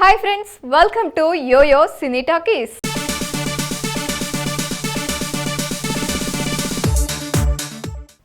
Hi friends welcome to YOYO cine talkies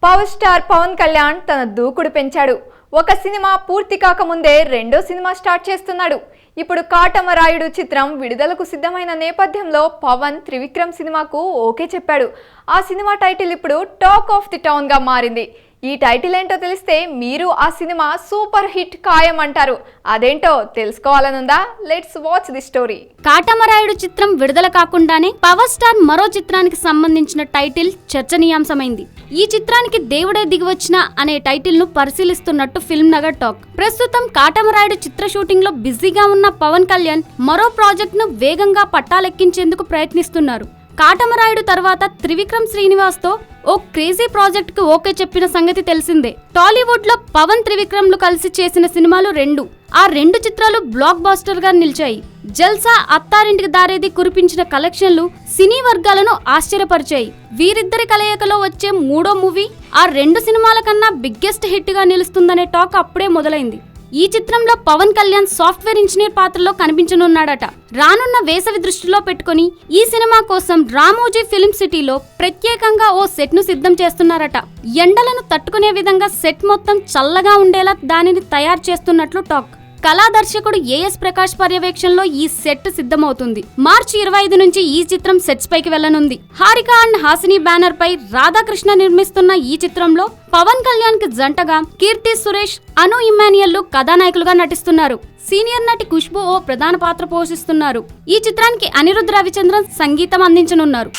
power star Pawan Kalyan తన దూకుడు పెంచాడు. ఒక సినిమా పూర్తి కాకముందే రెండో సినిమా స్టార్ట్ చేస్తున్నాడు. ఇప్పుడు కాటమరాయుడు చిత్రం విడుదలకు సిద్ధమైన నేపథ్యంలో పవన్ త్రివిక్రమ్ సినిమాకు ఓకే చెప్పాడు. ఆ సినిమా టైటిల్ ఇప్పుడు టాక్ ఆఫ్ ది టౌన్గా మారింది. ఈ టైటిల్ ఏంటో తెలిస్తే మీరు ఆ సినిమా సూపర్ హిట్ ఖాయం అంటారు అదేంటో తెలుసుకోవాలనుందా? Let's watch the story Katamarayudu చిత్రం విడుదల కాకుండానే పవర్ స్టార్ మరో చిత్రానికి సంబంధించిన టైటిల్ చర్చనీయాంశమైంది. ఈ చిత్రానికి దేవుడే దిగివచ్చిన అనే టైటిల్ను పరిశీలిస్తున్నట్టు ఫిల్మ్ నగర్ టాక్. ప్రస్తుతం కాటమరాయుడు చిత్ర షూటింగ్లో బిజీగా ఉన్న పవన్ కళ్యాణ్ మరో ప్రాజెక్ట్ను వేగంగా పట్టాలెక్కించేందుకు ప్రయత్నిస్తున్నారు. కాటమరాయుడు తర్వాత త్రివిక్రమ్ శ్రీనివాస్తో ఓ క్రేజీ ప్రాజెక్ట్కి ఓకే చెప్పిన సంగతి తెలిసిందే. టాలీవుడ్లో పవన్ త్రివిక్రమ్లు కలిసి చేసిన సినిమాలు రెండు. ఆ రెండు చిత్రాలు బ్లాక్ బాస్టర్గా నిలిచాయి. జల్సా అత్తారింటికి దారేది కురిపించిన కలెక్షన్లు సినీ వర్గాలను ఆశ్చర్యపరిచాయి. వీరిద్దరి కలయికలో వచ్చే మూడో మూవీ ఆ రెండు సినిమాల కన్నా బిగ్గెస్ట్ హిట్గా నిలుస్తుందనే టాక్ అప్పుడే మొదలైంది. ఈ చిత్రంలో పవన్ కళ్యాణ్ సాఫ్ట్వేర్ ఇంజనీర్ పాత్రలో కనిపించనున్నాడట. రానున్న వేసవి దృష్టిలో పెట్టుకుని ఈ సినిమా కోసం రామోజీ ఫిల్మ్ సిటీలో ప్రత్యేకంగా ఓ సెట్ను సిద్ధం చేస్తున్నారట. ఎండలను తట్టుకునే విధంగా సెట్ మొత్తం చల్లగా ఉండేలా దానిని తయారు చేస్తున్నట్లు టాక్. కళా దర్శకుడు ఏఎస్ ప్రకాష్ పర్యవేక్షణలో ఈ సెట్ సిద్ధమవుతుంది. మార్చి ఇరవై ఐదు నుంచి ఈ చిత్రం సెట్స్ పైకి వెళ్ళనుంది హారిక అండ్ హాసిని బ్యానర్ పై రాధాకృష్ణ నిర్మిస్తున్న ఈ చిత్రంలో పవన్ కళ్యాణ్కి జంటగా కీర్తి సురేష్ అను ఇమాన్యుయల్ కథానాయకులుగా నటిస్తున్నారు. సీనియర్ నటి ఖుష్బు ఓ ప్రధాన పాత్ర పోషిస్తున్నారు. ఈ చిత్రానికి అనిరుద్ధ్ రవిచంద్రన్ సంగీతం అందించనున్నారు.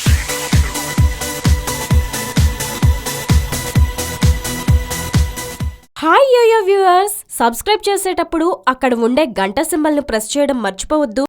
Hi yo yo viewers subscribe చేసేటప్పుడు అక్కడ ఉండే గంట సింబల్ను ప్రెస్ చేయడం మర్చిపోవద్దు.